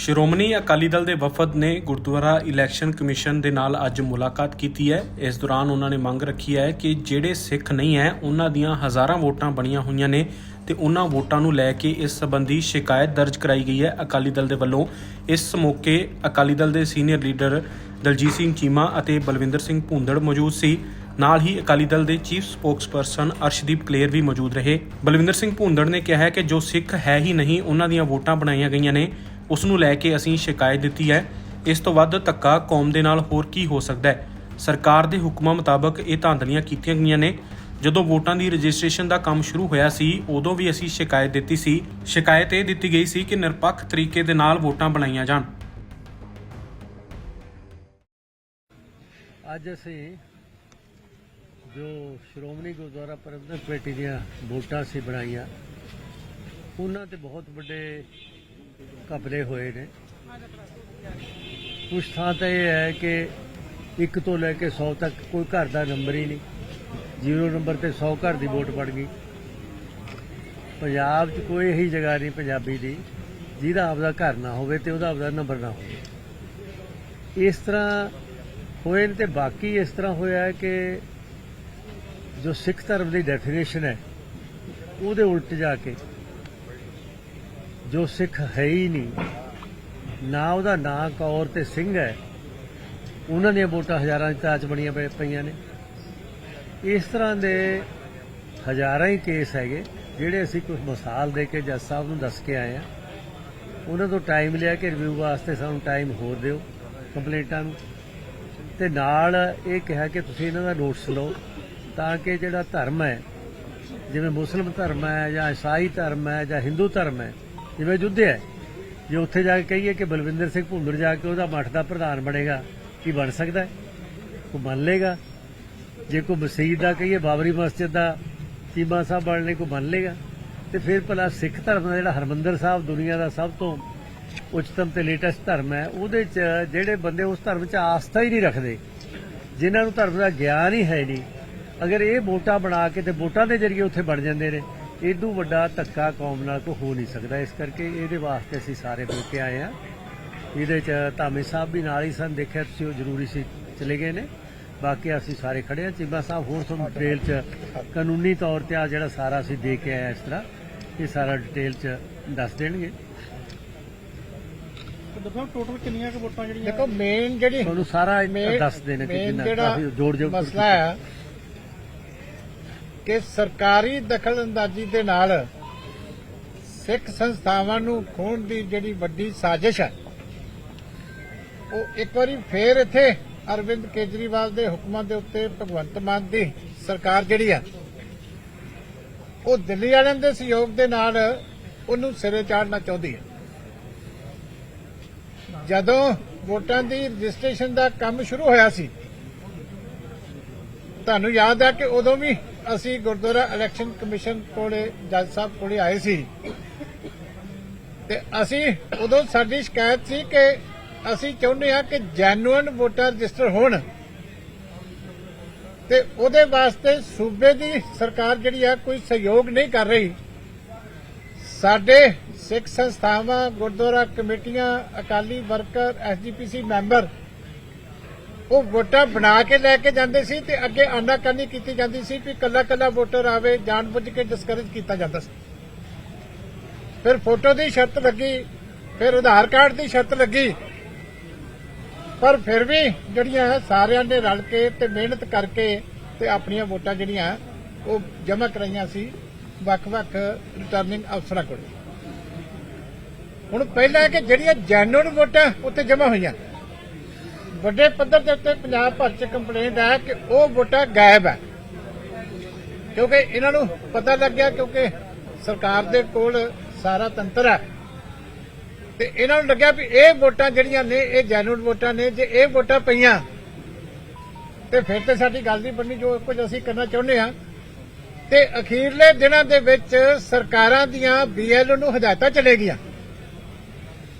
ਸ਼੍ਰੋਮਣੀ ਅਕਾਲੀ ਦਲ ਦੇ ਵਫਦ ਨੇ ਗੁਰਦੁਆਰਾ ਇਲੈਕਸ਼ਨ ਕਮਿਸ਼ਨ ਦੇ ਨਾਲ ਅੱਜ ਮੁਲਾਕਾਤ ਕੀਤੀ ਹੈ। ਇਸ ਦੌਰਾਨ ਉਹਨਾਂ ਨੇ ਮੰਗ ਰੱਖੀ ਹੈ ਕਿ ਜਿਹੜੇ ਸਿੱਖ ਨਹੀਂ ਹੈ, ਉਹਨਾਂ ਦੀਆਂ ਹਜ਼ਾਰਾਂ ਵੋਟਾਂ ਬਣੀਆਂ ਹੋਈਆਂ ਨੇ ਤੇ ਉਹਨਾਂ ਵੋਟਾਂ ਨੂੰ ਲੈ ਕੇ ਇਸ ਸੰਬੰਧੀ ਸ਼ਿਕਾਇਤ ਦਰਜ ਕਰਾਈ ਗਈ ਹੈ ਅਕਾਲੀ ਦਲ ਦੇ ਵੱਲੋਂ। ਇਸ ਮੌਕੇ ਅਕਾਲੀ ਦਲ ਦੇ ਸੀਨੀਅਰ ਲੀਡਰ ਦਲਜੀਤ ਸਿੰਘ ਚੀਮਾ ਅਤੇ ਬਲਵਿੰਦਰ ਸਿੰਘ ਭੁੰਦੜ ਮੌਜੂਦ ਸੀ। ਨਾਲ ਹੀ ਅਕਾਲੀ ਦਲ ਦੇ ਚੀਫ ਸਪੋਕਸਪਰਸਨ ਅਰਸ਼ਦੀਪ ਕਲੇਰ ਵੀ ਮੌਜੂਦ ਰਹੇ। ਬਲਵਿੰਦਰ ਸਿੰਘ ਭੁੰਦੜ ਨੇ ਕਿਹਾ ਹੈ ਕਿ ਜੋ ਸਿੱਖ ਹੈ ਹੀ ਨਹੀਂ, ਉਹਨਾਂ ਦੀਆਂ ਵੋਟਾਂ ਬਣਾਈਆਂ ਗਈਆਂ ਨੇ। ਉਸ ਨੂੰ ਲੈ ਕੇ ਅਸੀਂ ਸ਼ਿਕਾਇਤ ਦਿੱਤੀ ਹੈ। ਇਸ ਤੋਂ ਵੱਧ ਧੱਕਾ ਕੌਮ ਦੇ ਨਾਲ ਹੋਰ ਕੀ ਹੋ ਸਕਦਾ ਹੈ? ਸਰਕਾਰ ਦੇ ਹੁਕਮਾਂ ਮੁਤਾਬਕ ਇਹ ਧਾਂਦਲੀਆਂ ਕੀਤੀਆਂ ਗਈਆਂ ਨੇ। ਜਦੋਂ ਵੋਟਾਂ ਦੀ ਰਜਿਸਟ੍ਰੇਸ਼ਨ ਦਾ ਕੰਮ ਸ਼ੁਰੂ ਹੋਇਆ ਸੀ, ਉਦੋਂ ਵੀ ਅਸੀਂ ਸ਼ਿਕਾਇਤ ਦਿੱਤੀ ਸੀ। ਸ਼ਿਕਾਇਤ ਇਹ ਦਿੱਤੀ ਗਈ ਸੀ ਕਿ ਨਿਰਪੱਖ ਤਰੀਕੇ ਦੇ ਨਾਲ ਵੋਟਾਂ ਬਣਾਈਆਂ ਜਾਣ। ਅੱਜ ਅਸੀਂ ਜੋ ਸ਼੍ਰੋਮਣੀ ਗੁਰਦੁਆਰਾ ਪ੍ਰਬੰਧਕ ਕਮੇਟੀ ਦੀਆਂ ਵੋਟਾਂ ਸੀ ਬਣਾਈਆਂ, ਉਹਨਾਂ ਤੇ ਬਹੁਤ ਵੱਡੇ ਘਪਲੇ ਹੋਏ ਨੇ। ਕੁਛ ਥਾਂ ਤਾਂ ਇਹ ਹੈ ਕਿ 1 ਤੋਂ ਲੈ ਕੇ 100 ਤੱਕ ਕੋਈ ਘਰ ਦਾ ਨੰਬਰ ਹੀ ਨਹੀਂ। ਜ਼ੀਰੋ ਨੰਬਰ ਤੇ 100 ਘਰ ਦੀ ਵੋਟ ਪੜ ਗਈ। ਪੰਜਾਬ 'ਚ ਕੋਈ ਇਹੀ ਜਗ੍ਹਾ ਨਹੀਂ ਪੰਜਾਬੀ ਦੀ ਜਿਹਦਾ ਆਪਦਾ ਘਰ ਨਾ ਹੋਵੇ ਤੇ ਉਹਦਾ ਆਪਦਾ ਨੰਬਰ ਨਾ ਹੋਵੇ। ਇਸ ਤਰ੍ਹਾਂ ਹੋਏ ਨੇ ਤੇ ਬਾਕੀ ਇਸ ਤਰ੍ਹਾਂ ਹੋਇਆ ਕਿ ਜੋ ਸਿੱਖ ਧਰਮ ਦੀ ਡੈਫੀਨੇਸ਼ਨ ਹੈ, ਉਹਦੇ ਉਲਟ ਜਾ ਕੇ ਜੋ ਸਿੱਖ ਹੈ ਹੀ ਨਹੀਂ, ਨਾ ਉਹਦਾ ਨਾਂ ਕੌਰ ਤੇ ਸਿੰਘ ਹੈ। ਉਹਨਾਂ ਦੀਆਂ ਵੋਟਾਂ ਹਜ਼ਾਰਾਂ ਦੀ ਤਾਚ ਬਣੀਆਂ ਪਈਆਂ ਨੇ। ਇਸ ਤਰ੍ਹਾਂ ਦੇ ਹਜ਼ਾਰਾਂ ਹੀ ਕੇਸ ਹੈਗੇ, ਜਿਹੜੇ ਅਸੀਂ ਕੁਝ ਮਿਸਾਲ ਦੇ ਕੇ ਜੱਜ ਸਾਹਿਬ ਨੂੰ ਦੱਸ ਕੇ ਆਏ ਆ ਉਹਨਾਂ ਤੋਂ ਟਾਈਮ ਲਿਆ ਕਿ ਰਿਵਿਊ ਵਾਸਤੇ ਸਾਨੂੰ ਟਾਈਮ ਹੋਰ ਦਿਓ ਕੰਪਲੇਂਟਾਂ ਨੂੰ। ਤੇ ਨਾਲ ਇਹ ਕਿਹਾ ਕਿ ਤੁਸੀਂ ਇਹਨਾਂ ਦਾ ਨੋਟਿਸ ਲਓ, ਤਾਂ ਕਿ ਜਿਹੜਾ ਧਰਮ ਹੈ, ਜਿਵੇਂ ਮੁਸਲਮ ਧਰਮ ਹੈ ਜਾਂ ਈਸਾਈ ਧਰਮ ਹੈ ਜਾਂ ਹਿੰਦੂ ਧਰਮ ਹੈ ਜਿਵੇਂ ਯੁੱਧ ਹੈ ਜੇ ਉੱਥੇ ਜਾ ਕੇ ਕਹੀਏ ਕਿ ਬਲਵਿੰਦਰ ਸਿੰਘ ਭੁੰਦਰ ਜਾ ਕੇ ਉਹਦਾ ਮੱਠ ਦਾ ਪ੍ਰਧਾਨ ਬਣੇਗਾ, ਕੀ ਬਣ ਸਕਦਾ? ਹੈ ਕੋਈ ਮੰਨ ਲੇਗਾ ਜੇ ਕੋਈ ਮਸਜਿਦ ਦਾ ਕਹੀਏ, ਬਾਬਰੀ ਮਸਜਿਦ ਦਾ ਚੀਮਾ ਸਾਹਿਬ ਬਣਨੇ ਕੋ ਮੰਨ ਲੇਗਾ ਤੇ ਫਿਰ ਭਲਾ ਸਿੱਖ ਧਰਮ ਦਾ ਜਿਹੜਾ ਹਰਮੰਦਰ ਸਾਹਿਬ ਦੁਨੀਆ ਦਾ ਸਭ ਤੋਂ ਉੱਚਤਮ ਤੇ ਲੇਟੈਸਟ ਧਰਮ ਹੈ, ਉਹਦੇ ਚ ਜਿਹੜੇ ਬੰਦੇ ਉਸ ਧਰਮ ਚ ਆਸਥਾ ਹੀ ਨਹੀਂ ਰੱਖਦੇ, ਜਿਨ੍ਹਾਂ ਨੂੰ ਧਰਮ ਦਾ ਗਿਆਨ ਹੀ ਹੈ ਨਹੀਂ। ਅਗਰ ਇਹ ਵੋਟਾਂ ਬਣਾ ਕੇ ਤੇ ਵੋਟਾਂ ਦੇ ਜ਼ਰੀਏ ਉੱਥੇ ਬਣ ਜਾਂਦੇ ਨੇ ਇਦੋਂ ਵੱਡਾ ਧੱਕਾ ਕੌਮ ਨਾਲ ਕੋ ਹੋ ਨਹੀਂ ਸਕਦਾ। ਇਸ ਕਰਕੇ ਇਹਦੇ ਵਾਸਤੇ ਅਸੀਂ ਸਾਰੇ ਮਿਲ ਕੇ ਆਏ ਆ ਇਹਦੇ ਚ ਧਾਮੀ ਸਾਹਿਬ ਵੀ ਨਾਲ ਹੀ ਸਨ। ਦੇਖਿਆ ਤੁਸੀਂ ਉਹ ਜ਼ਰੂਰੀ ਸੀ ਚਲੇ ਗਏ ਨੇ। ਬਾਕੀ ਅਸੀਂ ਸਾਰੇ ਖੜੇ ਆ ਚੀਮਾ ਸਾਹਿਬ ਹੋਰ ਤੁਹਾਨੂੰ ਡਿਟੇਲ ਚ ਕਾਨੂੰਨੀ ਤੌਰ ਤੇ ਆ ਜਿਹੜਾ ਸਾਰਾ ਅਸੀਂ ਦੇ ਕੇ ਆਏ ਇਸ ਤਰ੍ਹਾਂ ਇਹ ਸਾਰਾ ਡਿਟੇਲ ਚ ਦੱਸ ਦੇਣਗੇ। ਦੱਸੋ ਟੋਟਲ ਕਿੰਨੀਆਂ ਕੁ ਵੋਟਾਂ ਜਿਹੜੀਆਂ ਦੇਖੋ ਮੇਨ ਜਿਹੜੀ ਤੁਹਾਨੂੰ ਸਾਰਾ ਦੱਸ ਦੇਣਾ ਕਿ main ਕਿੰਨਾ ਜਿਹੜਾ ਜੋੜ ਜੋ ਮਸਲਾ ਹੈ ਕਿ ਸਰਕਾਰੀ ਦਖਲਅੰਦਾਜ਼ੀ ਦੇ ਨਾਲ ਸਿੱਖ ਸੰਸਥਾਵਾਂ ਨੂੰ ਖੋਣ ਦੀ ਜਿਹੜੀ ਵੱਡੀ ਸਾਜ਼ਿਸ਼ ਹੈ, ਉਹ ਇੱਕ ਵਾਰੀ ਫੇਰ ਇੱਥੇ ਅਰਵਿੰਦ ਕੇਜਰੀਵਾਲ ਦੇ ਹੁਕਮਾਂ ਦੇ ਉੱਤੇ ਭਗਵੰਤ ਮਾਨ ਦੀ ਸਰਕਾਰ ਜਿਹੜੀ ਹੈ, ਉਹ ਦਿੱਲੀ ਵਾਲਿਆਂ ਦੇ ਸਹਿਯੋਗ ਦੇ ਨਾਲ ਉਹਨੂੰ ਸਿਰੇ ਚਾੜਨਾ ਚਾਹੁੰਦੀ ਹੈ। ਜਦੋਂ ਵੋਟਾਂ ਦੀ ਰਜਿਸਟ੍ਰੇਸ਼ਨ ਦਾ ਕੰਮ ਸ਼ੁਰੂ ਹੋਇਆ ਸੀ, ਤੁਹਾਨੂੰ ਯਾਦ ਹੈ ਕਿ ਉਦੋਂ ਵੀ ਅਸੀਂ ਗੁਰਦੁਆਰਾ ਇਲੈਕਸ਼ਨ ਕਮਿਸ਼ਨ ਕੋਲੇ ਜੱਜ ਸਾਹਿਬ ਕੋਲੇ ਆਏ ਸੀ। ਤੇ ਅਸੀਂ ਉਦੋਂ ਸਾਡੀ ਸ਼ਿਕਾਇਤ ਸੀ ਕਿ ਅਸੀਂ ਚਾਹੁੰਦੇ ਹਾਂ ਕਿ ਜੈਨੂਇਨ ਵੋਟਰ ਰਜਿਸਟਰ ਹੋਣ। ਤੇ ਉਹਦੇ ਵਾਸਤੇ ਸੂਬੇ ਦੀ ਸਰਕਾਰ ਜਿਹੜੀ ਆ ਕੋਈ ਸਹਿਯੋਗ ਨਹੀਂ ਕਰ ਰਹੀ। ਸਾਡੇ ਸਿੱਖ ਸੰਸਥਾਵਾਂ, ਗੁਰਦੁਆਰਾ ਕਮੇਟੀਆਂ, ਅਕਾਲੀ ਵਰਕਰ ਐਸਜੀਪੀਸੀ ਮੈਂਬਰ ਉਹ ਵੋਟਾਂ ਬਣਾ ਕੇ ਲੈ ਕੇ ਜਾਂਦੇ ਸੀ ਤੇ ਅੱਗੇ ਆਨਾਕਾਨੀ ਕੀਤੀ ਜਾਂਦੀ ਸੀ ਕਿ ਕੱਲਾ ਕੱਲਾ ਵੋਟਰ ਆਵੇ, ਜਾਣਬੁੱਝ ਕੇ ਡਿਸਕਰੇਜ ਕੀਤਾ ਜਾਂਦਾ ਸੀ। ਫਿਰ ਫੋਟੋ ਦੀ ਸ਼ਰਤ ਲੱਗੀ, ਫਿਰ ਆਧਾਰ ਕਾਰਡ ਦੀ ਸ਼ਰਤ ਲੱਗੀ। ਪਰ ਫਿਰ ਵੀ ਜਿਹੜੀਆਂ ਸਾਰਿਆਂ ਨੇ ਰਲ ਕੇ ਤੇ ਮਿਹਨਤ ਕਰਕੇ ਤੇ ਆਪਣੀਆਂ ਵੋਟਾਂ ਜਿਹੜੀਆਂ, ਉਹ ਜਮ੍ਹਾਂ ਕਰਾਈਆਂ ਸੀ ਵੱਖ-ਵੱਖ ਰਿਟਰਨਿੰਗ ਅਫਸਰਾਂ ਕੋਲ। ਹੁਣ ਪਹਿਲਾਂ ਕਿ ਜਿਹੜੀਆਂ ਜੈਨੂਨ ਵੋਟਾਂ ਉੱਥੇ ਜਮ੍ਹਾਂ ਹੋਈਆਂ। ਵੱਡੇ ਪੱਧਰ ਦੇ ਉੱਤੇ ਪੰਜਾਬ ਭਰ ਚ ਕੰਪਲੇਂਟ ਹੈ ਕਿ ਉਹ ਵੋਟਾਂ ਗਾਇਬ ਹੈ। ਕਿਉਂਕਿ ਇਹਨਾਂ ਨੂੰ ਪਤਾ ਲੱਗਿਆ ਕਿਉਂਕਿ ਸਰਕਾਰ ਦੇ ਕੋਲ ਸਾਰਾ ਤੰਤਰ ਹੈ। ਤੇ ਇਹਨਾਂ ਨੂੰ ਲੱਗਿਆ ਵੀ ਇਹ ਵੋਟਾਂ ਜਿਹੜੀਆਂ ਨੇ, ਇਹ ਜੈਨੂਨ ਵੋਟਾਂ ਨੇ, ਜੇ ਇਹ ਵੋਟਾਂ ਪਈਆਂ, ਤੇ ਫਿਰ ਤੇ ਸਾਡੀ ਗੱਲ ਨਹੀਂ ਬਣਨੀ, ਜੋ ਕੁਝ ਅਸੀਂ ਕਰਨਾ ਚਾਹੁੰਦੇ ਆ ਤੇ ਅਖੀਰਲੇ ਦਿਨਾਂ ਦੇ ਵਿੱਚ ਸਰਕਾਰਾਂ ਦੀਆਂ ਬੀਐਲਓ ਨੂੰ ਹਦਾਇਤਾਂ ਚਲੇ ਗਈਆਂ।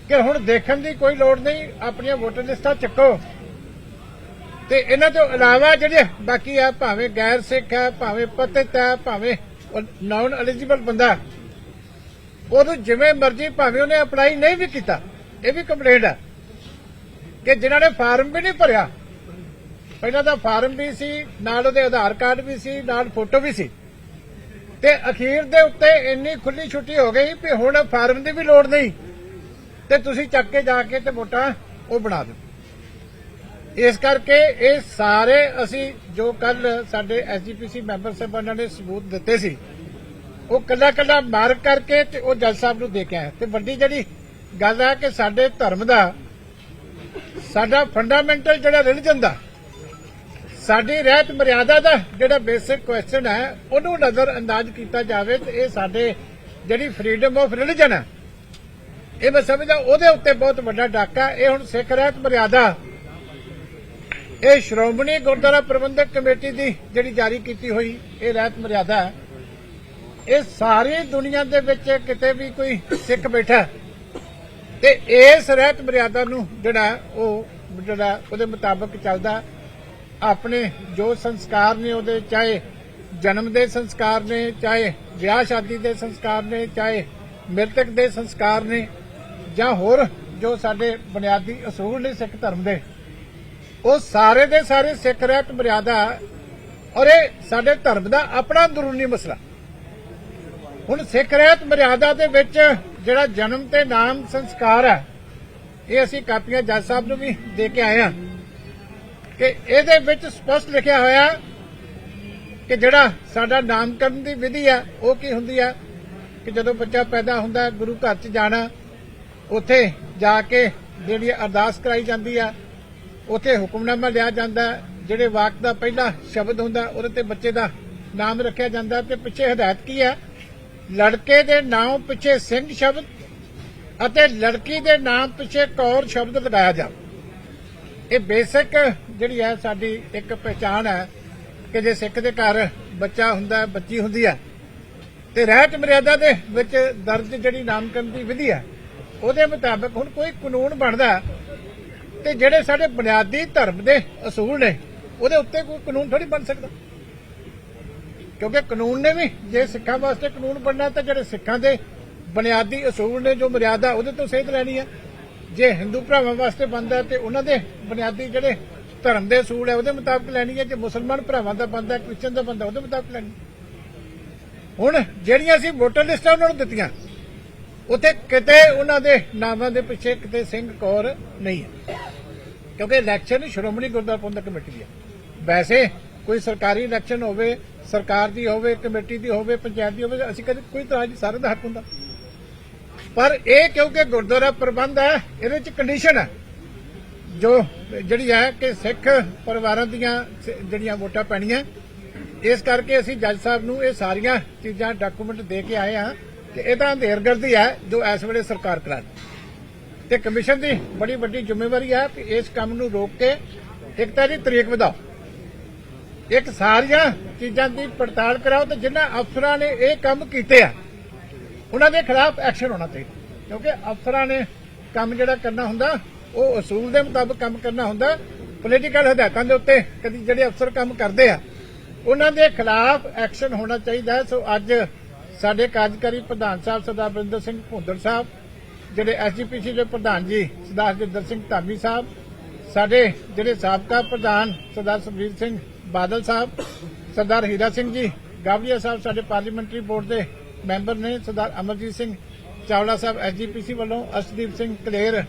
ਕਿ ਹੁਣ ਦੇਖਣ ਦੀ ਕੋਈ ਲੋੜ ਨਹੀਂ, ਆਪਣੀਆਂ ਵੋਟਰ ਲਿਸਟਾਂ ਚੱਕੋ। ਤੇ ਇਹਨਾਂ ਤੋਂ ਇਲਾਵਾ ਜਿਹੜੇ ਬਾਕੀ ਆ, ਭਾਵੇਂ ਗੈਰ ਸਿੱਖ ਹੈ ਭਾਵੇਂ ਪਤਿਤ ਹੈ ਭਾਵੇਂ ਨਾਨ ਐਲੀਜੀਬਲ ਬੰਦਾ, ਉਹਨੂੰ ਜਿਵੇਂ ਮਰਜ਼ੀ ਭਾਵੇਂ ਉਹਨੇ ਅਪਲਾਈ ਨਹੀਂ ਵੀ ਕੀਤਾ, ਇਹ ਵੀ ਕੰਪਲੇਂਟ ਹੈ ਕਿ ਜਿਨ੍ਹਾਂ ਨੇ ਫਾਰਮ ਵੀ ਨਹੀਂ ਭਰਿਆ। ਪਹਿਲਾਂ ਤਾਂ ਫਾਰਮ ਵੀ ਸੀ, ਨਾਲ ਉਹਦੇ ਆਧਾਰ ਕਾਰਡ ਵੀ ਸੀ, ਨਾਲ ਫੋਟੋ ਵੀ ਸੀ। ਤੇ ਅਖੀਰ ਦੇ ਉੱਤੇ ਇੰਨੀ ਖੁੱਲੀ ਛੁੱਟੀ ਹੋ ਗਈ ਵੀ ਹੁਣ ਫਾਰਮ ਦੀ ਵੀ ਲੋੜ ਨਹੀਂ। ਤੇ ਤੁਸੀਂ ਚੱਕ ਕੇ ਜਾ ਕੇ ਤੇ ਵੋਟਾਂ ਉਹ ਬਣਾ ਦਿਓ। ਇਸ ਕਰਕੇ ਇਹ ਸਾਰੇ ਅਸੀਂ ਜੋ ਕੱਲ ਸਾਡੇ ਐਸਜੀਪੀਸੀ ਮੈਂਬਰ ਸਾਹਿਬਾਨਾਂ ਨੇ ਸਬੂਤ ਦਿੱਤੇ ਸੀ, ਉਹ ਕੱਲਾ ਕੱਲਾ ਮਾਰਕ ਕਰਕੇ ਤੇ ਉਹ ਜੱਜ ਸਾਹਿਬ ਨੂੰ ਦੇ ਕੇ ਆਏ। ਤੇ ਵੱਡੀ ਜਿਹੜੀ ਗੱਲ ਹੈ ਕਿ ਸਾਡੇ ਧਰਮ ਦਾ, ਸਾਡਾ ਫੰਡਾਮੈਂਟਲ ਜਿਹੜਾ ਰਿਲੀਜਨ ਦਾ, ਸਾਡੀ ਰਹਿਤ ਮਰਿਆਦਾ ਦਾ ਜਿਹੜਾ ਬੇਸਿਕ ਕੁਐਸਚਨ ਹੈ, ਉਹਨੂੰ ਨਜ਼ਰ ਅੰਦਾਜ਼ ਕੀਤਾ ਜਾਵੇ ਤੇ ਇਹ ਸਾਡੇ ਜਿਹੜੀ ਫਰੀडम ਆਫ ਰਿਲੀਜਨ ਹੈ, ਇਹ ਮੈਂ ਸਮਝਦਾ ਉਹਦੇ ਉੱਤੇ ਬਹੁਤ ਵੱਡਾ ਡਾਕਾ ਇਹ ਹੁਣ ਸਿੱਖ ਰਹਿਤ ਮਰਿਆਦਾ ਇਹ ਸ਼੍ਰੋਮਣੀ ਗੁਰਦੁਆਰਾ ਪ੍ਰਬੰਧਕ ਕਮੇਟੀ ਦੀ ਜਿਹੜੀ ਜਾਰੀ ਕੀਤੀ ਹੋਈ ਇਹ ਰਹਿਤ ਮਰਿਆਦਾ ਹੈ। ਇਹ ਸਾਰੀ ਦੁਨੀਆ ਦੇ ਵਿੱਚ ਕਿਤੇ ਵੀ ਕੋਈ ਸਿੱਖ ਬੈਠਾ ਤੇ ਇਸ ਰਹਿਤ ਮਰਿਆਦਾ ਨੂੰ ਜਿਹੜਾ ਉਹ ਜਿਹੜਾ ਉਹਦੇ ਮੁਤਾਬਕ ਚੱਲਦਾ ਆਪਣੇ ਜੋ ਸੰਸਕਾਰ ਨੇ ਉਹਦੇ, ਚਾਹੇ ਜਨਮ ਦੇ ਸੰਸਕਾਰ ਨੇ, ਚਾਹੇ ਵਿਆਹ ਸ਼ਾਦੀ ਦੇ ਸੰਸਕਾਰ ਨੇ, ਚਾਹੇ ਮ੍ਰਿਤਕ ਦੇ ਸੰਸਕਾਰ ਨੇ, ਜਾਂ ਹੋਰ ਜੋ ਸਾਡੇ ਬੁਨਿਆਦੀ ਅਸੂਲ ਨੇ ਸਿੱਖ ਧਰਮ ਦੇ ਉਹ ਸਾਰੇ ਦੇ ਸਾਰੇ ਸਿੱਖ ਰਹਿਤ ਮਰਿਆਦਾ ਔਰ ਇਹ ਸਾਡੇ ਧਰਮ ਦਾ ਆਪਣਾ ਅੰਦਰੂਨੀ ਮਸਲਾ। ਹੁਣ ਸਿੱਖ ਰਹਿਤ ਮਰਿਆਦਾ ਦੇ ਵਿੱਚ ਜਿਹੜਾ ਜਨਮ ਤੇ ਨਾਮ ਸੰਸਕਾਰ ਹੈ ਇਹ ਅਸੀਂ ਕਾਪੀਆਂ ਜੱਜ ਸਾਹਿਬ ਨੂੰ ਵੀ ਦੇ ਕੇ ਆਏ ਹਾਂ ਕਿ ਇਹਦੇ ਵਿੱਚ ਸਪਸ਼ਟ ਲਿਖਿਆ ਹੋਇਆ ਕਿ ਜਿਹੜਾ ਸਾਡਾ ਨਾਮਕਰਨ ਦੀ ਵਿਧੀ ਆ ਉਹ ਕੀ ਹੁੰਦੀ ਆ ਕਿ ਜਦੋਂ ਬੱਚਾ ਪੈਦਾ ਹੁੰਦਾ ਹੈ, ਗੁਰੂ ਘਰ 'ਚ ਜਾਣਾ ਉੱਥੇ ਜਾ ਕੇ ਜਿਹੜੀ ਅਰਦਾਸ ਕਰਾਈ ਜਾਂਦੀ ਆ ਉੱਥੇ ਹੁਕਮਨਾਮਾ ਲਿਆ ਜਾਂਦਾ ਜਿਹੜੇ ਵਾਕ ਦਾ ਪਹਿਲਾ ਸ਼ਬਦ ਹੁੰਦਾ, ਉਹਦੇ ਤੇ ਬੱਚੇ ਦਾ ਨਾਮ ਰੱਖਿਆ ਜਾਂਦਾ ਤੇ ਪਿੱਛੇ ਹਦਾਇਤ ਕੀ ਹੈ? ਲੜਕੇ ਦੇ ਨਾਮ ਪਿੱਛੇ ਸਿੰਘ ਸ਼ਬਦ ਅਤੇ ਲੜਕੀ ਦੇ ਨਾਮ ਪਿੱਛੇ ਕੌਰ ਸ਼ਬਦ ਲਗਾਇਆ ਜਾਵੇ। ਇਹ ਬੇਸਿਕ ਜਿਹੜੀ ਹੈ ਸਾਡੀ ਇੱਕ ਪਛਾਣ ਹੈ ਕਿ ਜੇ ਸਿੱਖ ਦੇ ਘਰ ਬੱਚਾ ਹੁੰਦਾ ਬੱਚੀ ਹੁੰਦੀ ਹੈ, ਤੇ ਰਹਿਤ ਮਰਿਆਦਾ ਦੇ ਵਿੱਚ ਦਰਜ ਜਿਹੜੀ ਨਾਮਕਰਨ ਦੀ ਵਿਧੀ ਹੈ, ਉਹਦੇ ਮੁਤਾਬਕ ਹੁਣ ਕੋਈ ਕਾਨੂੰਨ ਬਣਦਾ ਹੈ ਤੇ ਜਿਹੜੇ ਸਾਡੇ ਬੁਨਿਆਦੀ ਧਰਮ ਦੇ ਅਸੂਲ ਨੇ, ਉਹਦੇ ਉੱਤੇ ਕੋਈ ਕਾਨੂੰਨ ਥੋੜੀ ਬਣ ਸਕਦਾ। ਕਿਉਂਕਿ ਕਾਨੂੰਨ ਨੇ ਵੀ, ਜੇ ਸਿੱਖਾਂ ਵਾਸਤੇ ਕਾਨੂੰਨ ਬਣਨਾ ਤਾਂ ਜਿਹੜੇ ਸਿੱਖਾਂ ਦੇ ਬੁਨਿਆਦੀ ਅਸੂਲ ਨੇ, ਜੋ ਮਰਿਆਦਾ, ਉਹਦੇ ਤੋਂ ਸੇਧ ਲੈਣੀ ਹੈ। ਜੇ ਹਿੰਦੂ ਭਰਾਵਾਂ ਵਾਸਤੇ ਬਣਦਾ ਤੇ ਉਹਨਾਂ ਦੇ ਬੁਨਿਆਦੀ ਜਿਹੜੇ ਧਰਮ ਦੇ ਅਸੂਲ ਹੈ, ਉਹਦੇ ਮੁਤਾਬਕ ਲੈਣੀ ਹੈ। ਜੇ ਮੁਸਲਮਾਨ ਭਰਾਵਾਂ ਦਾ ਬਣਦਾ ਕ੍ਰਿਸਚਨ ਦਾ ਬੰਦਾ ਉਹਦੇ ਮੁਤਾਬਕ ਲੈਣੀ ਹੁਣ ਜਿਹੜੀਆਂ ਅਸੀਂ ਵੋਟਰ ਲਿਸਟਾਂ ਉਹਨਾਂ ਨੂੰ ਦਿੱਤੀਆਂ ਉੱਥੇ ਕਿਤੇ ਉਹਨਾਂ ਦੇ ਨਾਮਾਂ ਦੇ ਪਿੱਛੇ ਕਿਤੇ ਸਿੰਘ ਕੌਰ ਨਹੀਂ ਹੈ। ਕਿਉਂਕਿ ਇਲੈਕਸ਼ਨ ਸ਼੍ਰੋਮਣੀ ਗੁਰਦੁਆਰਾ ਪ੍ਰਬੰਧਕ ਕਮੇਟੀ ਦੀ ਹੈ। ਵੈਸੇ ਕੋਈ ਸਰਕਾਰੀ ਇਲੈਕਸ਼ਨ ਹੋਵੇ, ਸਰਕਾਰ ਦੀ ਹੋਵੇ, ਕਮੇਟੀ ਦੀ ਹੋਵੇ, ਪੰਚਾਇਤ ਦੀ ਹੋਵੇ, ਅਸੀਂ ਕਦੇ ਕੋਈ ਤਰ੍ਹਾਂ ਦੀ ਸਾਰੇ ਦਾ ਹੱਕ ਹੁੰਦਾ। ਪਰ ਇਹ ਕਿਉਂਕਿ ਗੁਰਦੁਆਰਾ ਪ੍ਰਬੰਧ ਹੈ, ਇਹਦੇ ਵਿੱਚ ਕੰਡੀਸ਼ਨ ਹੈ। ਜੋ ਜਿਹੜੀ ਹੈ ਕਿ ਸਿੱਖ ਪਰਿਵਾਰਾਂ ਦੀਆਂ ਜਿਹੜੀਆਂ ਵੋਟਾਂ ਪੈਣੀਆਂ, ਇਸ ਕਰਕੇ ਅਸੀਂ ਜੱਜ ਸਾਹਿਬ ਨੂੰ ਇਹ ਸਾਰੀਆਂ ਚੀਜ਼ਾਂ ਡਾਕੂਮੈਂਟ ਦੇ ਕੇ ਆਏ ਹਾਂ। ਕਿ ਇਹ ਤਾਂ ਅੰਧੇਰਗਰਦੀ ਹੈ ਜੋ ਇਸ ਵੇਲੇ ਸਰਕਾਰ ਕਰਾ ਰਹੀ ਤੇ ਕਮਿਸ਼ਨ ਦੀ ਬੜੀ ਵੱਡੀ ਜ਼ਿੰਮੇਵਾਰੀ ਹੈ ਕਿ ਇਸ ਕੰਮ ਨੂੰ ਰੋਕ ਕੇ ਇੱਕ ਤਾਂ ਦੀ ਤਰੀਕ ਵਧਾਓ। ਇੱਕ ਸਾਰੀਆਂ ਚੀਜ਼ਾਂ ਦੀ ਪੜਤਾਲ ਕਰਾਓ ਤੇ ਜਿਨ੍ਹਾਂ ਅਫਸਰਾਂ ਨੇ ਇਹ ਕੰਮ ਕੀਤੇ ਆ, ਉਹਨਾਂ ਦੇ ਖਿਲਾਫ ਐਕਸ਼ਨ ਹੋਣਾ ਚਾਹੀਦਾ। ਕਿਉਂਕਿ ਅਫਸਰਾਂ ਨੇ ਕੰਮ ਜਿਹੜਾ ਕਰਨਾ ਹੁੰਦਾ, ਉਹ ਅਸੂਲ ਦੇ ਮੁਤਾਬਕ ਕੰਮ ਕਰਨਾ ਹੁੰਦਾ ਪੋਲੀਟੀਕਲ ਹਦਾਇਤਾਂ ਦੇ ਉੱਤੇ ਕਦੀ ਜਿਹੜੇ ਅਫਸਰ ਕੰਮ ਕਰਦੇ ਆ, ਉਹਨਾਂ ਦੇ ਖਿਲਾਫ ਐਕਸ਼ਨ ਹੋਣਾ ਚਾਹੀਦਾ ਸੋ ਅੱਜ ਸਾਡੇ ਕਾਰਜਕਾਰੀ ਪ੍ਰਧਾਨ ਸਾਹਿਬ ਸਰਦਾਰ ਬਰਿੰਦਰ ਸਿੰਘ ਭੁੰਦੜ ਸਾਹਿਬ, ਜਿਹੜੇ ਐਸਜੀਪੀਸੀ ਦੇ ਪ੍ਰਧਾਨ ਜੀ, ਸਰਦਾਰ ਜਿੰਦਰ ਸਿੰਘ ਧਾਮੀ ਸਾਹਿਬ, ਸਾਡੇ ਜਿਹੜੇ ਸਾਬਕਾ ਪ੍ਰਧਾਨ ਸਰਦਾਰ ਸੁਖਬੀਰ ਸਿੰਘ ਬਾਦਲ ਸਾਹਿਬ, ਸਰਦਾਰ ਹੀਰਾ ਸਿੰਘ ਜੀ ਗਾਵਲੀਆ ਸਾਹਿਬ ਸਾਡੇ ਪਾਰਲੀਮੈਂਟਰੀ ਬੋਰਡ ਦੇ ਮੈਂਬਰ ਨੇ, ਸਰਦਾਰ ਅਮਰਜੀਤ ਸਿੰਘ ਚਾਵਲਾ ਸਾਹਿਬ ਐਸਜੀਪੀਸੀ ਵੱਲੋਂ ਅਸ਼ਦੀਪ ਸਿੰਘ ਕਲੇਰ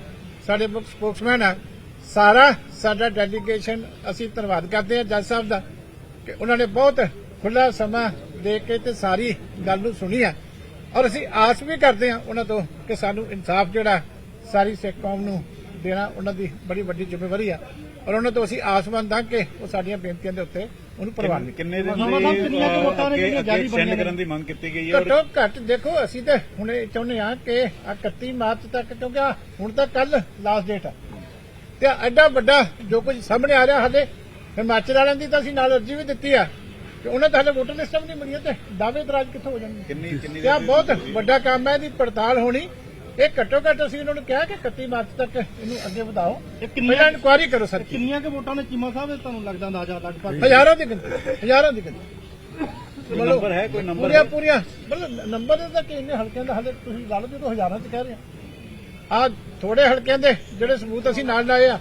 ਸਾਡੇ ਮੁੱਖ ਸਪੋਕਸਮੈਨ ਆ। ਸਾਰਾ ਸਾਡਾ ਡੈਲੀਗੇਸ਼ਨ ਅਸੀਂ ਧੰਨਵਾਦ ਕਰਦੇ ਹਾਂ ਜੱਜ ਸਾਹਿਬ ਦਾ ਕਿ ਉਹਨਾਂ ਨੇ ਬਹੁਤ ਖੁੱਲਾ ਸਮਾਂ ਦੇ ਕੇ ਤੇ ਸਾਰੀ ਗੱਲ ਨੂੰ ਸੁਣੀ ਆ। ਔਰ ਅਸੀਂ ਆਸ ਵੀ ਕਰਦੇ ਹਾਂ ਉਹਨਾਂ ਤੋਂ ਕਿ ਸਾਨੂੰ ਇਨਸਾਫ ਜਿਹੜਾ ਸਾਰੀ ਸਿੱਖ ਕੌਮ ਨੂੰ ਦੇਣਾ ਉਹਨਾਂ ਦੀ ਬੜੀ ਵੱਡੀ ਜ਼ਿੰਮੇਵਾਰੀ ਆ। ਔਰ ਉਹਨਾਂ ਤੋਂ ਅਸੀਂ ਆਸਮੰਦ ਹਾਂ ਕਿ ਉਹ ਸਾਡੀਆਂ ਬੇਨਤੀਆਂ ਦੇ ਉੱਤੇ ਉਹਨੂੰ ਪ੍ਰਵਾਨ ਕਿੰਨੇ ਦਿਨ ਬਣੀਆਂ ਸੈਂਡ ਨੇ? ਕਰਨ ਦੀ ਮੰਗ ਕੀਤੀ ਗਈ ਹੈ ਔਰ ਘੱਟੋ ਘੱਟ ਦੇਖੋ ਅਸੀਂ ਤੇ ਹੁਣ ਇਹ ਚਾਹੁੰਦੇ ਹਾਂ ਕਿ ਆਹ 31 ਮਾਰਚ ਤੱਕ ਕਿਉਂਕਿ ਹੁਣ ਤਾਂ ਕੱਲ ਲਾਸਟ ਡੇਟ ਆ। ਤੇ ਐਡਾ ਵੱਡਾ ਜੋ ਕੁਝ ਸਾਹਮਣੇ ਆ ਰਿਹਾ ਹਾਲੇ ਹਿਮਾਚਲ ਵਾਲਿਆਂ ਦੀ ਤਾਂ ਅਸੀਂ ਨਾਲ ਅਰਜ਼ੀ ਵੀ ਦਿੱਤੀ ਆ। ਕਿ ਉਹਨਾਂ ਤਾਂ ਹਾਲੇ ਵੋਟਰ ਲਿਸਟਾਂ ਵੀ ਨਹੀਂ ਬਣੀਆਂ ਤੇ ਦਾਅਵੇ ਇਤਰਾਜ਼ ਕਿੱਥੋਂ ਹੋ ਜਾਣਗੇ? ਕਿੰਨੀ ਕਿੰਨੀ ਤੇ ਆਹ ਬਹੁਤ ਵੱਡਾ ਕੰਮ ਹੈ ਇਹਦੀ ਪੜਤਾਲ ਹੋਣੀ। ਇਹ ਘੱਟੋ ਘੱਟ ਅਸੀਂ ਉਹਨਾਂ ਨੂੰ ਕਿਹਾ ਕਿ 31 ਮਾਰਚ ਤੱਕ ਇਹਨੂੰ ਅੱਗੇ ਵਧਾਓ। ਇਹ ਪਹਿਲਾਂ ਇਨਕੁਆਇਰੀ ਕਰੋ ਸਰ ਕਿੰਨੀਆਂ ਕਿ ਵੋਟਾਂ ਨੇ? ਚੀਮਾ ਸਾਹਿਬ ਤੁਹਾਨੂੰ ਲੱਗਦਾ ਅੰਦਾਜ਼ਾ ਲਗਭਗ ਹਜ਼ਾਰਾਂ ਦੀ ਗਿਣਤੀ ਹਜ਼ਾਰਾਂ ਦੀ ਗਿਣਤੀ। ਕੋਈ ਨੰਬਰ ਹੈ ਕੋਈ ਨੰਬਰ ਪੂਰੀਆਂ ਪੂਰੀਆਂ ਮਤਲਬ ਨੰਬਰ ਦਾ ਕਿ ਇੰਨੇ ਹਲਕਿਆਂ ਦਾ ਹਲੇ ਤੁਸੀਂ ਗੱਲ ਵੀ ਤਾਂ ਹਜ਼ਾਰਾਂ ਚ ਕਹਿ ਰਹੇ ਆ। ਆ ਥੋੜੇ ਹਲਕਿਆਂ ਦੇ ਜਿਹੜੇ ਸਬੂਤ ਅਸੀਂ ਨਾਲ ਲਾਏ ਆ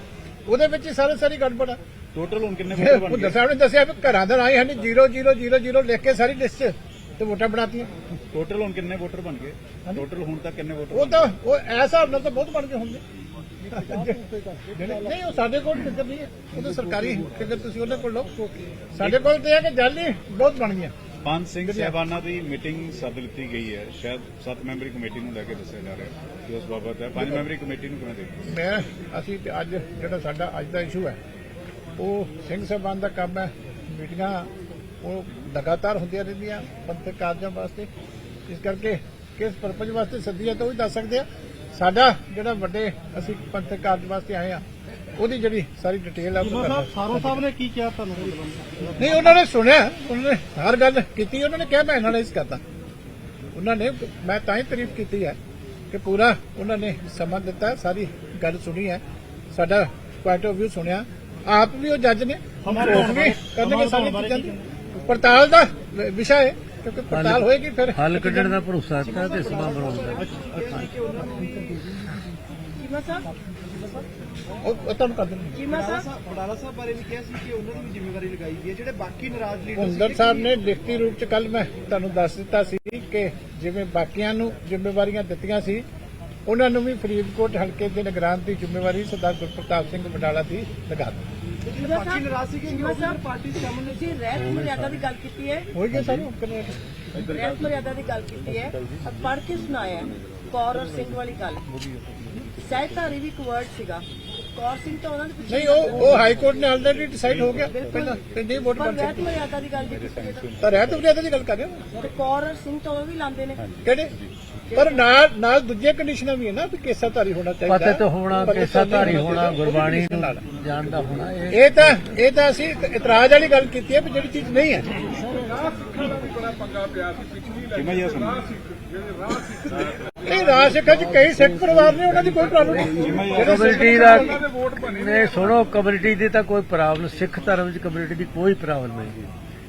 ਉਹਦੇ ਵਿੱਚ ਹੀ ਸਾਰੇ ਸਾਰੀ ਗੜਬੜ ਆ। ਟੋਟਲ ਹੁਣ ਕਿੰਨੇ ਵੋਟਰ ਬਣ ਗਏ? ਦੱਸਿਆ ਉਹਨੇ ਦੱਸਿਆ ਵੀ ਘਰਾਂ ਦੇ ਆਏ ਹਨ 0000 ਲਿਖ ਕੇ ਸਾਰੀ ਲਿਸਟ ਤੇ ਵੋਟਾਂ ਬਣਾਤੀਆਂ। ਟੋਟਲ ਹੁਣ ਕਿੰਨੇ ਵੋਟਰ ਬਣ ਗਏ? ਟੋਟਲ ਹੁਣ ਤੱਕ ਕਿੰਨੇ ਵੋਟਰ ਉਹ ਤਾਂ ਉਹ ਐਸਾ ਹਿਸਾਬ ਨਾਲ ਤਾਂ ਬਹੁਤ ਬਣ ਗਏ ਹੋਣਗੇ ਨਹੀਂ ਉਹ ਸਾਡੇ ਕੋਲ ਫਿਕਰ ਨਹੀਂ ਹੈ। ਉਹ ਤਾਂ ਸਰਕਾਰੀ ਫਿਕਰ ਤੁਸੀਂ ਉਹਨਾਂ ਕੋਲ ਲਓ। ਸਾਡੇ ਕੋਲ ਤੇ ਹੈ ਕਿ ਜਾਲੀ ਬਹੁਤ ਬਣ ਗਈਆਂ। ਪੰਜ ਸਿੰਘ ਸਹਿਬਾਨਾਂ ਦੀ ਮੀਟਿੰਗ ਸੱਦ ਲਿੱਤੀ ਗਈ ਹੈ। ਸ਼ਾਇਦ ਸੱਤ ਮੈਂਬਰੀ ਕਮੇਟੀ ਨੂੰ ਲੈ ਕੇ ਦੱਸਿਆ ਜਾ ਰਿਹਾ ਕਿ ਉਸ ਬਾਬਤ ਹੈ। ਪੰਜ ਮੈਂਬਰੀ ਕਮੇਟੀ ਨੂੰ ਕਿਵੇਂ ਦੇਖਦੇ ਮੈਂ ਅਸੀਂ ਅੱਜ ਜਿਹੜਾ ਸਾਡਾ ਅੱਜ ਦਾ ਇਸ਼ੂ ਹੈ ਉਹ ਸਿੰਘ ਸਾਹਿਬਾਨ ਦਾ ਕੰਮ ਹੈ। ਮੀਟਿੰਗਾਂ ਉਹ ਲਗਾਤਾਰ ਹੁੰਦੀਆਂ ਰਹਿੰਦੀਆਂ ਪੰਥਕ ਕਾਰਜਾਂ ਵਾਸਤੇ। ਇਸ ਕਰਕੇ ਕਿਸ ਪਰਪਸ ਵਾਸਤੇ ਸੱਦੀਆਂ ਤਾਂ ਉਹ ਵੀ ਦੱਸ ਸਕਦੇ ਆ। ਸਾਡਾ ਜਿਹੜਾ ਵੱਡੇ ਅਸੀਂ ਪੰਥਕ ਕਾਰਜ ਵਾਸਤੇ ਆਏ ਆ ਉਹਦੀ ਜਿਹੜੀ ਸਾਰੀ ਡਿਟੇਲ ਆ ਉਹ। ਸਾਰੋ ਸਾਹਿਬ ਨੇ ਕੀ ਕਿਹਾ ਤੁਹਾਨੂੰ ਨਹੀਂ ਉਹਨਾਂ ਨੇ ਸੁਣਿਆ ਉਹਨਾਂ ਨੇ ਹਰ ਗੱਲ ਕੀਤੀ ਉਹਨਾਂ ਨੇ ਕਿਹਾ ਮੈਂ ਐਨਾਲਾਈਜ਼ ਕਰਦਾ। ਉਹਨਾਂ ਨੇ ਮੈਂ ਤਾਂ ਹੀ ਤਾਰੀਫ ਕੀਤੀ ਹੈ ਕਿ ਪੂਰਾ ਉਹਨਾਂ ਨੇ ਸਮਾਂ ਦਿੱਤਾ ਸਾਰੀ ਗੱਲ ਸੁਣੀ ਹੈ। ਸਾਡਾ ਪੁਆਇੰਟ ਆਫ View ਸੁਣਿਆ। ਆਪ ਵੀ ਉਹ ਜੱਜ ਨੇ। ਉਹ ਵੀ ਕਰਨਗੇ ਸਾਰੀ ਚੀਜ਼ਾਂ ਦੀ ਪੜਤਾਲ ਦਾ ਵਿਸ਼ਾ ਹੈ ਕਿਉਂਕਿ ਪੜਤਾਲ ਹੋਏਗੀ ਫਿਰ। ਹੱਲ ਕੱਢਣ ਦਾ ਭਰੋਸਾ ਦਿੱਤਾ ਤੇ ਸਮਾਂ ਬਣਾਉਣ ਦਾ। ਚੀਮਾ ਸਾਹਿਬ? ਉਹ ਉਹ ਤੁਹਾਨੂੰ ਕਰ ਦੇਣਗੇ ਚੀਮਾ ਸਾਹਿਬ? ਬਡਾਲਾ ਸਾਹਿਬ ਬਾਰੇ ਵੀ ਕਿਹਾ ਸੀ ਕਿ ਉਹਨਾਂ ਦੀ ਵੀ ਜ਼ਿੰਮੇਵਾਰੀ ਲਗਾਈ ਗਈ ਹੈ ਜਿਹੜੇ ਬਾਕੀ ਨਾਰਾਜ਼ ਲੀਡਰ ਭੁੰਦਰ ਸਾਹਿਬ ਨੇ ਲਿਖਤੀ ਰੂਪ ਚ ਕੱਲ ਮੈਂ ਤੁਹਾਨੂੰ ਦੱਸ ਦਿੱਤਾ ਸੀ ਕਿ ਜਿਵੇਂ ਬਾਕੀਆਂ ਨੂੰ ਜ਼ਿੰਮੇਵਾਰੀਆਂ ਦਿੱਤੀਆਂ ਸੀ ਉਹਨਾਂ ਨੂੰ ਵੀ ਫਰੀਦਕੋਟ ਹਲਕੇ ਦੇ ਨਿਗਰਾਨ ਦੀ ਜ਼ਿੰਮੇਵਾਰੀ ਸਰਦਾਰ ਗੁਰਪ੍ਰਤਾਪ ਸਿੰਘ ਬਡਾਲਾ ਦੀ ਲਗਾ ਦਿੱਤੀ। ਨਾਰਾਜ਼ ਕਿ ਪਾਰਟੀ ਤੁਸੀਂ ਰਹਿਤ ਮਰਿਆਦਾ ਦੀ ਗੱਲ ਕੀਤੀ ਹੈ। ਹੋਈ ਗਿਆ ਸਾਰੇ ਰਹਿਤ ਮਰਿਆਦਾ ਦੀ ਗੱਲ ਕੀਤੀ ਹੈ। ਪੜ੍ਹ ਕੇ ਸੁਣਾਇਆ ਕੌਰ ਔਰ ਸਿੰਘ ਵਾਲੀ ਗੱਲ। ਸਹਿਤਾਰੀ ਵੀ ਇੱਕ word ਸੀਗਾ। ਕੌਰ ਸਿੰਘ ਤਾਂ ਉਹਨਾਂ ਦੇ ਪਿੱਛੇ ਨਹੀਂ ਉਹ ਉਹ ਹਾਈ ਕੋਰਟ ਨੇ ਆਲਰੇਡੀ ਡਿਸਾਈਡ ਹੋ ਗਿਆ। ਪਹਿਲਾਂ ਤੇ ਨਹੀਂ ਵੋਟ ਪਰ ਬਣ ਰਹਿਤ ਮਰਿਆਦਾ ਦੀ ਗੱਲ ਜੇ ਕੀਤੀ ਹੈ ਤਾਂ- ਤਾਂ ਰਹਿ ਤਾਂ ਮਰਿਆਦਾ ਦੀ ਗੱਲ ਕਰ ਰਹੇ ਹੋ? ਤੇ ਕੌਰ ਔਰ ਸਿੰਘ ਤਾਂ ਉਹ ਵੀ ਲਾਉਂਦੇ ਨੇ। ਕਿਹੜੇ? ਪਰ ਨਾਲ ਨਾਲ ਦੂਜੀਆਂ ਕੰਡੀਸ਼ਨਾਂ ਵੀ ਹੈ ਨਾ ਵੀ ਕੇਸਾਧਾਰੀ ਹੋਣਾ ਚਾਹੀਦਾ। ਪਤਿਤ ਤੋਂ ਹੋਣਾ ਕੇਸਾਧਾਰੀ ਹੋਣਾ ਗੁਰਬਾਣੀ ਨੂੰ। ਜਾਣਦਾ ਹੋਣਾ ਇਹ ਇਹ ਤਾਂ ਇਹ ਤਾਂ ਅਸੀਂ ਇਤਰਾਜ਼ ਵਾਲੀ ਗੱਲ ਕੀਤੀ ਹੈ ਵੀ ਜਿਹੜੀ ਚੀਜ਼ ਨਹੀਂ ਹੈ। ਨਹੀਂ ਰਾਜ ਸਿੱਖਾਂ ਚ ਕਈ ਸਿੱਖ ਪਰਿਵਾਰ ਨੇ ਉਹਨਾਂ ਦੀ ਕੋਈ ਪ੍ਰੋਬਲਮ ਨਹੀਂ। ਕਮਿਊਨਿਟੀ ਦਾ ਨੇ। ਸੁਣੋ ਕਮਿਊਨਿਟੀ ਦੀ ਤਾਂ ਕੋਈ ਪ੍ਰੋਬਲਮ ਸਿੱਖ ਧਰਮ ਦੀ ਕਮਿਊਨਿਟੀ ਦੀ ਕੋਈ ਪ੍ਰੋਬਲਮ ਨਹੀਂ।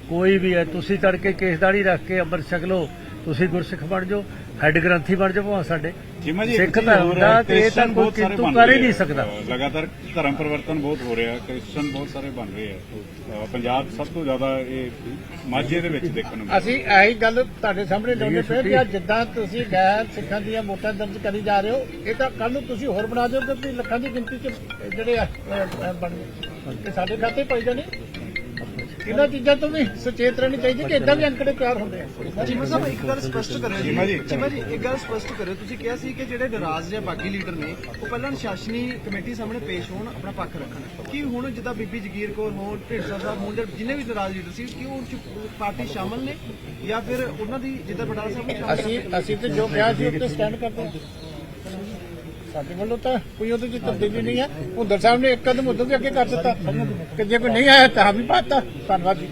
ਕੋਈ ਵੀ ਹੈ ਤੁਸੀਂ ਤੜਕੇ ਕੇਸਦਾੜੀ ਰੱਖ ਕੇ ਅੰਮ੍ਰਿਤ ਛਕ ਲਓ ਤੁਸੀਂ ਗੁਰਸਿੱਖ ਬਣ ਜਾਓ। ਹੈੱਡ ਗ੍ਰੰਥੀ ਬਣ ਜਾਓ ਭਾਵੇਂ ਸਾਡੇ। ਜੀ ਸਿੱਖ ਧਰਮ ਦਾ ਤੇ ਇਹ ਤਾਂ ਕੋਈ ਕਿੰਤੂ ਕਰ ਹੀ ਨਹੀਂ ਸਕਦਾ। ਲਗਾਤਾਰ ਧਰਮ ਪਰਿਵਰਤਨ ਬਹੁਤ ਹੋ ਰਿਹਾ ਕ੍ਰਿਸਚਨ ਬਹੁਤ ਸਾਰੇ ਬਣ ਰਹੇ ਆ। ਪੰਜਾਬ ਸਭ ਤੋਂ ਜ਼ਿਆਦਾ ਇਹ ਮਾਝੇ ਦੇ ਵਿੱਚ ਦੇਖਣ ਨੂੰ। ਅਸੀਂ ਇਹੀ ਗੱਲ ਤੁਹਾਡੇ ਸਾਹਮਣੇ ਲਿਆਉਂਦੇ ਪਏ ਕਿ ਜਿੱਦਾਂ ਤੁਸੀਂ ਗੈਰ ਸਿੱਖਾਂ ਦੀਆਂ ਵੋਟਾਂ ਦਰਜ ਕਰੀ ਜਾ ਰਹੇ ਹੋ ਇਹ ਤਾਂ ਕੱਲ ਨੂੰ ਤੁਸੀਂ ਹੋਰ ਬਣਾ ਦਿਓ ਕਿ ਲੱਖਾਂ ਦੀ ਗਿਣਤੀ ਚ ਜਿਹੜੇ ਬਣ ਤੇ ਸਾਡੇ ਖਾਤੇ ਪਈ ਜਾਣੇ ਇਹਨਾਂ ਚੀਜ਼ਾਂ ਤੋਂ ਵੀ ਸੁਚੇਤ ਰਹਿਣੀ ਚਾਹੀਦੀ ਕਿ ਇਦਾਂ ਵੀ ਅੰਕੜੇ ਤਿਆਰ ਹੁੰਦੇ ਆ। ਚੀਮਾ ਸਾਹਿਬ ਇੱਕ ਗੱਲ ਸਪਸ਼ਟ ਕਰਿਓ ਚੀਮਾ ਜੀ। ਚੀਮਾ ਜੀ ਇੱਕ ਗੱਲ ਸਪਸ਼ਟ ਕਰਿਓ। ਤੁਸੀਂ ਕਿਹਾ ਸੀ ਕਿ ਜਿਹੜੇ ਨਾਰਾਜ਼ ਜਾਂ ਬਾਗੀ ਲੀਡਰ ਨੇ ਉਹ ਪਹਿਲਾਂ ਅਨੁਸ਼ਾਸਨੀ ਕਮੇਟੀ ਸਾਹਮਣੇ ਪੇਸ਼ ਹੋਣ ਆਪਣਾ ਪੱਖ ਰੱਖਣ। ਕੀ ਹੁਣ ਜਿੱਦਾਂ ਬੀਬੀ ਜਗੀਰ ਕੌਰ ਹੋਣ ਢਿੰਡਸਾ ਸਾਹਿਬ ਹੋਣ ਜਿੰਨੇ ਵੀ ਨਾਰਾਜ਼ ਲੀਡਰ ਸੀ ਕਿ ਉਹ ਪਾਰਟੀ ਸ਼ਾਮਲ ਨੇ? ਜਾਂ ਫਿਰ ਉਹਨਾਂ ਦੀ ਜਿੱਦਾਂ ਬਡਾਲਾ ਸਾਹਿਬ ਅਸੀਂ ਅਸੀਂ ਤੇ ਜੋ ਕਿਹਾ ਸੀ ਉੱਤੇ ਸਟੈਂਡ ਕਰਦੇ ਹਾਂ ਸਾਡੇ ਵੱਲੋਂ ਤਾਂ ਕੋਈ ਉਹਦੇ ਚ ਤਬਦੀਲੀ ਨਹੀਂ ਹੈ। ਹੁੰਦਰ ਸਾਹਿਬ ਨੇ ਇੱਕ ਕਦਮ ਉਦੋਂ ਵੀ ਅੱਗੇ ਕਰ ਦਿੱਤਾ। ਕਿ ਜੇ ਕੋਈ ਨਹੀਂ ਆਇਆ ਤਾਂ ਵੀ ਪਾਤਾ। ਧੰਨਵਾਦ ਜੀ।